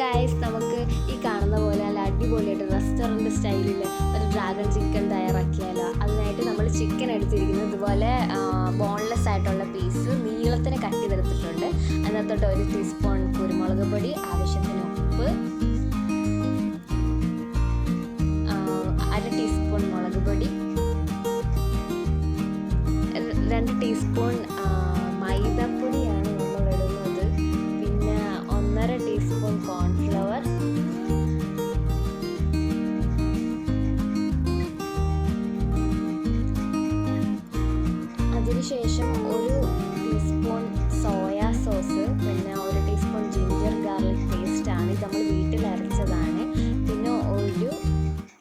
Guys നമുക്ക് ഈ കാണുന്ന പോലെ നല്ല അടിപൊളിയായിട്ട് റെസ്റ്റോറന്റ് സ്റ്റൈലിൽ ഒരു ഡ്രാഗൺ ചിക്കൻ തയ്യാറാക്കിയാലോ. അതിനായിട്ട് നമ്മൾ ചിക്കൻ എടുത്തിരിക്കുന്നത് ഇതുപോലെ ബോൺലെസ് ആയിട്ടുള്ള പീസ് നീളത്തിന് കട്ട് ചെയ്തെടുത്തിട്ടുണ്ട്. അതിനകത്തോട്ട് ഒരു ടീസ്പൂൺ കുരുമുളക് പൊടി ആവശ്യത്തിന് ഉപ്പ് അര ടീസ്പൂൺ മുളക് പൊടി രണ്ട് ടീസ്പൂൺ അതിനുശേഷം ഒരു ടീസ്പൂൺ സോയ സോസ് പിന്നെ ഒരു ടീസ്പൂൺ ജിഞ്ചർ ഗാർലിക് പേസ്റ്റ് ആണ് ഇത് നമ്മൾ വീട്ടിൽ അരച്ചതാണ്. പിന്നെ ഒരു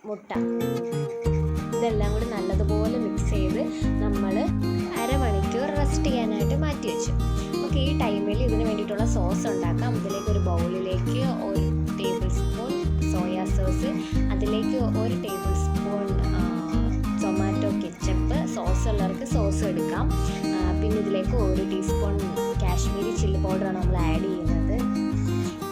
മുട്ട. ഇതെല്ലാം കൂടി നല്ലതുപോലെ മിക്സ് ചെയ്ത് നമ്മൾ അരമണിക്കൂർ റെസ്റ്റ് ചെയ്യാനായിട്ട് മാറ്റി വെച്ചു. നമുക്ക് ഈ ടൈമിൽ ഇതിന് വേണ്ടിയിട്ടുള്ള സോസ് ഉണ്ടാക്കാം. അതിലേക്ക് ഒരു ബൗളിലേക്ക് ഒരു ടേബിൾ സ്പൂൺ സോയാ സോസ് അതിലേക്ക് ഒരു ടേബിൾ കെച്ചപ്പ് സോസ് ഉള്ളവർക്ക് സോസ് എടുക്കാം. പിന്നെ ഇതിലേക്ക് ഒരു ടീസ്പൂൺ കാശ്മീരി ചില്ലി പൗഡറാണ് നമ്മൾ ആഡ് ചെയ്യുന്നത്.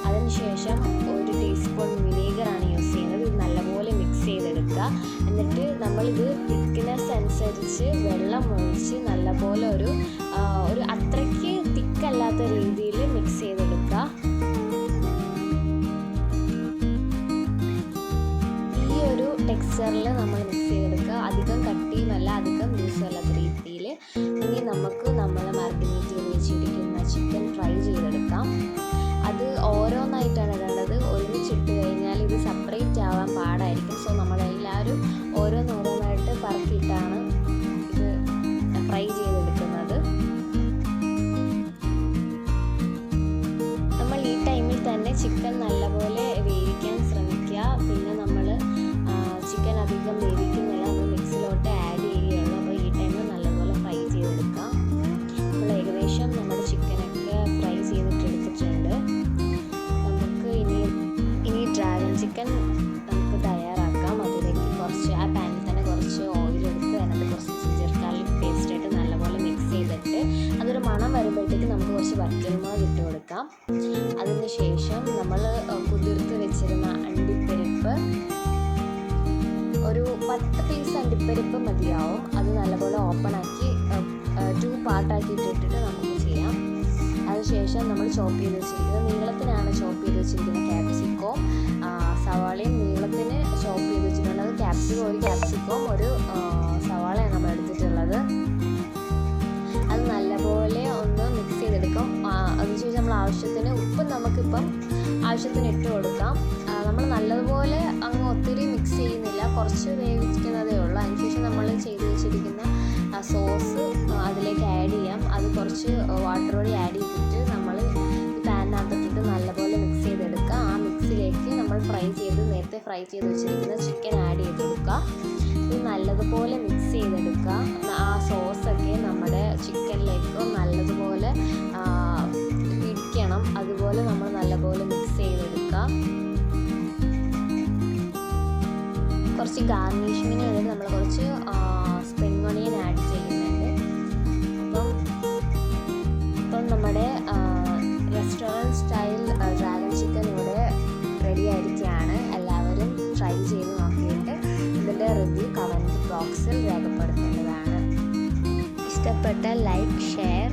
അതിനുശേഷം ഒരു ടീസ്പൂൺ വിനീഗറാണ് യൂസ് ചെയ്യുന്നത്. ഇത് നല്ലപോലെ മിക്സ് ചെയ്തെടുക്കുക. എന്നിട്ട് നമ്മളിത് തിക്നെസ് അനുസരിച്ച് വെള്ളം ഒഴിച്ച് നല്ലപോലെ ഒരു ഒരു അത്രയ്ക്ക് ടെക്സ്ചറിൽ നമ്മൾ മിക്സ് ചെയ്തെടുക്കുക. അധികം കട്ടിയുമല്ല അധികം ലൂസും അല്ലാത്ത രീതിയിൽ. ഇനി നമുക്ക് നമ്മൾ മാരിനേറ്റ് ചെയ്ത് വെച്ചിരിക്കുന്ന ചിക്കൻ ഫ്രൈ ചെയ്തെടുക്കാം. അത് ഓരോന്നായിട്ടാണ് ഇടേണ്ടത്. ഒരുമിച്ചിട്ട് കഴിഞ്ഞാൽ ഇത് സെപ്പറേറ്റ് ആവാൻ പാടായിരിക്കും. സോ നമ്മളെല്ലാവരും ഓരോന്നോരോന്നായിട്ട് പറക്കിയിട്ടാണ് ഇത് ഫ്രൈ ചെയ്തെടുക്കുന്നത്. നമ്മൾ ഈ ടൈമിൽ തന്നെ ചിക്കൻ നല്ലപോലെ അധികം വേവിക്കുന്നില്ല നമ്മൾ മിക്സിലോട്ട് ആഡ് ചെയ്യുകയുള്ളൂ അപ്പോൾ ഈ ടൈമിൽ നല്ലപോലെ ഫ്രൈ ചെയ്തെടുക്കാം. നമ്മൾ ഏകദേശം നമ്മുടെ ചിക്കനൊക്കെ ഫ്രൈ ചെയ്തിട്ട് എടുത്തിട്ടുണ്ട് നമുക്ക് ഇനി ഇനി ഡ്രാഗൺ ചിക്കൻ നമുക്ക് തയ്യാറാക്കാം. അതിലേക്ക് കുറച്ച് ആ പാനിൽ തന്നെ കുറച്ച് ഓയിൽ എടുത്ത് അതിനകത്ത് കുറച്ച് ജിഞ്ചർ ഗാർലിക് പേസ്റ്റ് ആയിട്ട് നല്ലപോലെ മിക്സ് ചെയ്തിട്ട് അതൊരു മണം വരുമ്പോഴത്തേക്ക് നമുക്ക് കുറച്ച് വറ്റൽമുളക് ഇട്ട് കൊടുക്കാം അതിന് ശേഷം പത്ത് പീസ് അണ്ടിപ്പരിപ്പ് മതിയാവും. അത് നല്ലപോലെ ഓപ്പൺ ആക്കി ടു പാർട്ടാക്കി ഇട്ടിട്ട് നമുക്ക് ചെയ്യാം. അതിനുശേഷം നമ്മൾ ചോപ്പ് ചെയ്ത് വെച്ചിരിക്കുന്നത് നീളത്തിനാണ് ചോപ്പ് ചെയ്ത് വെച്ചിരിക്കുന്നത് ക്യാപ്സിക്കോം സവാളയും നീളത്തിന് ചോപ്പ് ചെയ്ത് വെച്ചിട്ടുള്ളത് ക്യാപ്സിക്കോ ഒരു ക്യാപ്സിക്കോം ഒരു സവാളയാണ് നമ്മൾ എടുത്തിട്ടുള്ളത്. അത് നല്ലപോലെ ഒന്ന് മിക്സ് ചെയ്തെടുക്കും. അതിനുശേഷം നമ്മൾ ആവശ്യത്തിന് ഉപ്പ് നമുക്കിപ്പം ആവശ്യത്തിന് ഇട്ട് കൊടുക്കാം. നമ്മൾ നല്ലതുപോലെ അങ്ങ് ഒത്തിരി മിക്സ് ചെയ്യുന്നില്ല. കുറച്ച് വേവിക്കുന്നതേ ഉള്ളൂ. അതിനുശേഷം നമ്മൾ ചെയ്ത് വെച്ചിരിക്കുന്ന സോസ് അതിലേക്ക് ആഡ് ചെയ്യാം. അത് കുറച്ച് വാട്ടർ കൂടി ആഡ് ചെയ്തിട്ട് നമ്മൾ ഈ പാനിനകത്തിട്ട് നല്ലപോലെ മിക്സ് ചെയ്തെടുക്കുക. ആ മിക്സിലേക്ക് നമ്മൾ ഫ്രൈ ചെയ്ത് നേരത്തെ ഫ്രൈ ചെയ്ത് വെച്ചിരിക്കുന്ന ചിക്കൻ ആഡ് ചെയ്ത് കൊടുക്കുക ഇത് നല്ലതുപോലെ മിക്സ് ചെയ്തെടുക്കുക. ആ സോസൊക്കെ നമ്മുടെ ചിക്കനിലേക്ക് കുറച്ച് ഗാർണിഷിങ്ങിന് വേണ്ടി നമ്മൾ കുറച്ച് സ്പ്രിംഗ് ഒണിയൻ ആഡ് ചെയ്യുന്നുണ്ട്. അപ്പം ഇപ്പം നമ്മുടെ റെസ്റ്റോറന്റ് സ്റ്റൈൽ ഡ്രാഗൺ ചിക്കൻ ഇവിടെ റെഡി ആയിരിക്കുകയാണ്. എല്ലാവരും ട്രൈ ചെയ്ത് നോക്കിയിട്ട് ഇതിന്റെ റിവ്യൂ കമന്റ് ബോക്സിൽ രേഖപ്പെടുത്തേണ്ടതാണ്. ഇഷ്ടപ്പെട്ട ലൈക്ക് ഷെയർ